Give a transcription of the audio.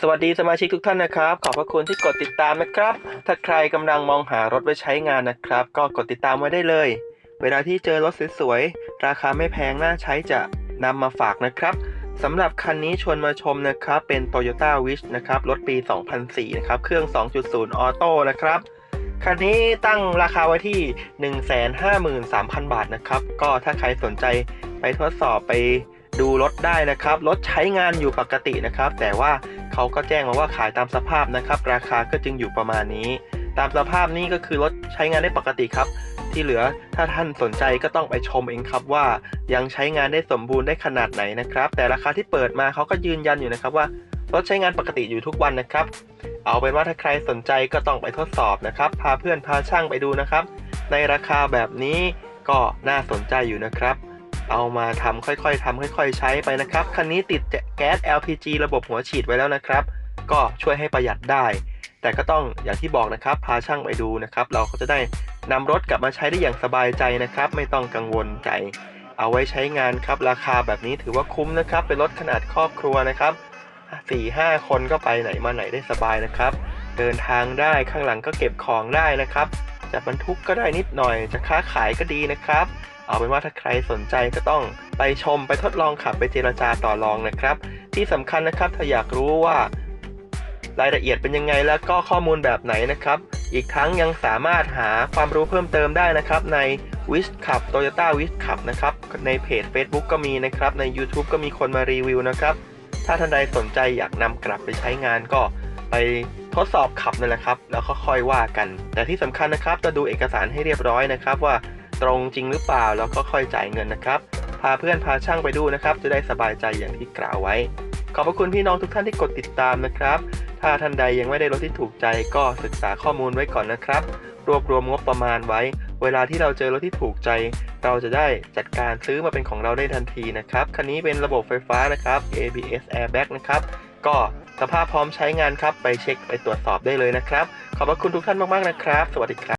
สวัสดีสมาชิกทุกท่านนะครับ ขอบพระคุณที่กดติดตามนะครับ ถ้าใครกำลังมองหารถไว้ใช้งานนะครับ ก็กดติดตามไว้ได้เลย เวลาที่เจอรถสวยๆราคาไม่แพงน่าใช้จะนำมาฝากนะครับสำหรับคันนี้ชวนมาชมนะครับ เป็น Toyota Wish นะครับ รถปี 2004 นะครับ เครื่อง 2.0 ออโต้นะครับ คันนี้ตั้งราคาไว้ที่ 153,000 บาทนะครับ ก็ถ้าใครสนใจไปทดสอบไปดูรถได้นะครับ รถใช้งานอยู่ปกตินะครับ แต่ว่า เขาก็แจ้งมาว่าขายตามสภาพนะครับ ราคาก็จึงอยู่ประมาณนี้ ตามสภาพนี้ก็คือรถใช้งานได้ปกติครับ ที่เหลือถ้าท่านสนใจก็ต้องไปชมเองครับว่า ยังใช้งานได้สมบูรณ์ได้ขนาดไหนนะครับ แต่ราคาที่เปิดมาเขาก็ยืนยันอยู่นะครับว่ารถใช้งานปกติอยู่ทุกวันนะครับ เอาเป็นว่าถ้าใครสนใจก็ต้องไปทดสอบนะครับ พาเพื่อนพาช่างไปดูนะครับ ในราคาแบบนี้ก็น่าสนใจอยู่นะครับ เอามาทำค่อยๆทำค่อย ๆ ใช้ไปนะครับ คันนี้ติดแก๊ส LPG ระบบหัวฉีดไว้แล้วนะครับ ก็ช่วยให้ประหยัดได้ แต่ก็ต้องอย่างที่บอกนะครับ พาช่างไปดูนะครับ เราก็จะได้นำรถกลับมาใช้ได้อย่างสบายใจนะครับ ไม่ต้องกังวลใจ เอาไว้ใช้งานครับ ราคาแบบนี้ถือว่าคุ้มนะครับ เป็นรถขนาดครอบครัวนะครับสี่ห้าคนก็ไปไหนมาไหนได้สบายนะครับ เดินทางได้ข้างหลังก็เก็บของได้นะครับจะบรรทุกก็ได้นิดหน่อยจะค้าขายก็ดีนะครับ เอาเป็นว่าถ้าใครสนใจก็ต้องไปชมไปทดลองขับไปเจรจาต่อรองนะครับ ที่สำคัญนะครับถ้าอยากรู้ว่ารายละเอียดเป็นยังไงแล้วก็ข้อมูลแบบไหนนะครับ อีกทั้งยังสามารถหาความรู้เพิ่มเติมได้นะครับ ใน Wish ขับ Toyota Wish ขับนะครับ ในเพจ Facebook ก็มีนะครับ ใน YouTube ก็มีคนมารีวิวนะครับ ถ้าท่านใดสนใจอยากนำกลับไปใช้งานก็ไปทดสอบขับนั่นแหละครับ แล้วก็ค่อยว่ากัน แต่ที่สำคัญนะครับจะดูเอกสารให้เรียบร้อยนะครับว่า ตรงจริงหรือเปล่าแล้วก็ค่อยจ่ายเงินนะครับ พาเพื่อนพาช่างไปดูนะครับ จะได้สบายใจอย่างที่กล่าวไว้ ขอบพระคุณพี่น้องทุกท่านที่กดติดตามนะครับ ถ้าท่านใดยังไม่ได้รถที่ถูกใจก็ศึกษาข้อมูลไว้ก่อนนะครับ รวบรวมงบประมาณไว้ เวลาที่เราเจอรถที่ถูกใจ เราจะได้จัดการซื้อมาเป็นของเราได้ทันทีนะครับคันนี้เป็นระบบไฟฟ้านะครับ ABS airbag นะครับก็สภาพพร้อมใช้งานครับ ไปเช็คไปตรวจสอบได้เลยนะครับ ขอบพระคุณทุกท่านมาก ๆ นะครับ สวัสดีครับ